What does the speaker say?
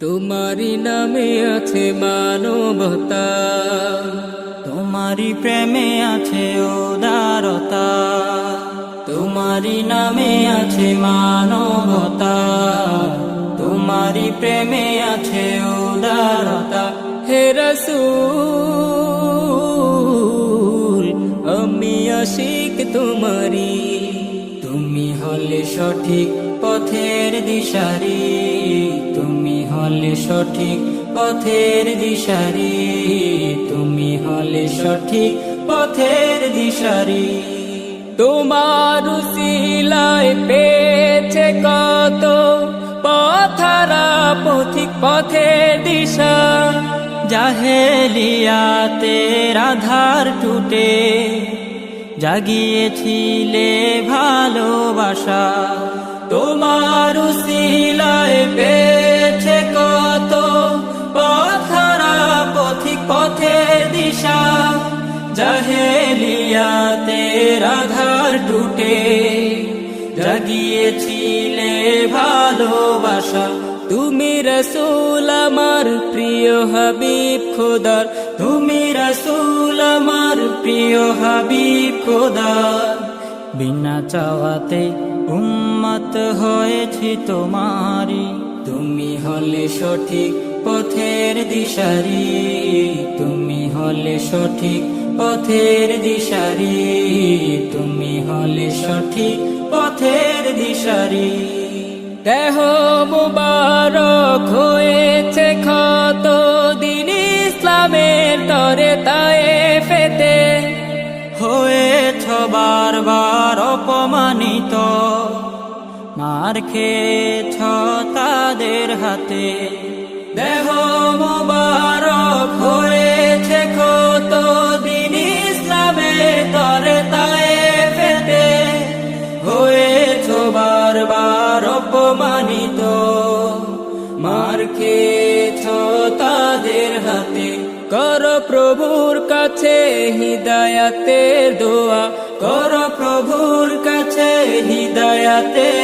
তোমারি নামে আছে মানবতা। তোমারি প্রেমে আছে উদারতা। তোমারি নামে আছে মানবতা। তোমারি প্রেমে আছে উদারতা। হে রসূল আমি আশিক তোমারি তুমি হলে সঠিক পথের দিশারি, তুমি হলে সঠিক পথের দিশারি, তুমি হলে সঠিক পথের দিশারি। তোমার শিলায় পেয়েছে কত পথারা পথিক পথে দিশা জাহেলিয়াতে রাধার টুটে। জাগিয়েছিলে ভালোবাসা, তোমার শিলায় পেয়েছে কত পথরা পথিক পথের দিশা জাহেলিয়াতে রাধার টুটে। জাগিয়েছিলে ভালোবাসা, তুমি রসুল আমার প্রিয় হাবিব খোদার, তুমি রসুল প্রিয় হাবিব খোদার, বিনা চাওয়াতে উম্মত হয়েছি তোমারি তুমি হলে সঠিক পথের দিশারি, তুমি হলে সঠিক পথের দিশারি, তুমি হলে সঠিক পথের দিশারি। দেহ মুবারক হয়েছে ক্ষত দিন ইসলামের তরে তায়ে ফেতে। বারবার অপমানিত। মার খেয়েছ তাদের হাতে। দেহ মুবারক হয়েছে কত দিন ইসলামে তরে তায়ে ফেতে হয়েছ বারবার অপমানিত। মার খেয়েছ তাদের হাতে। কর প্রভুর কাছে হৃদয়াতের দোয়া। কর প্রভুর কাছে হৃদয়াতের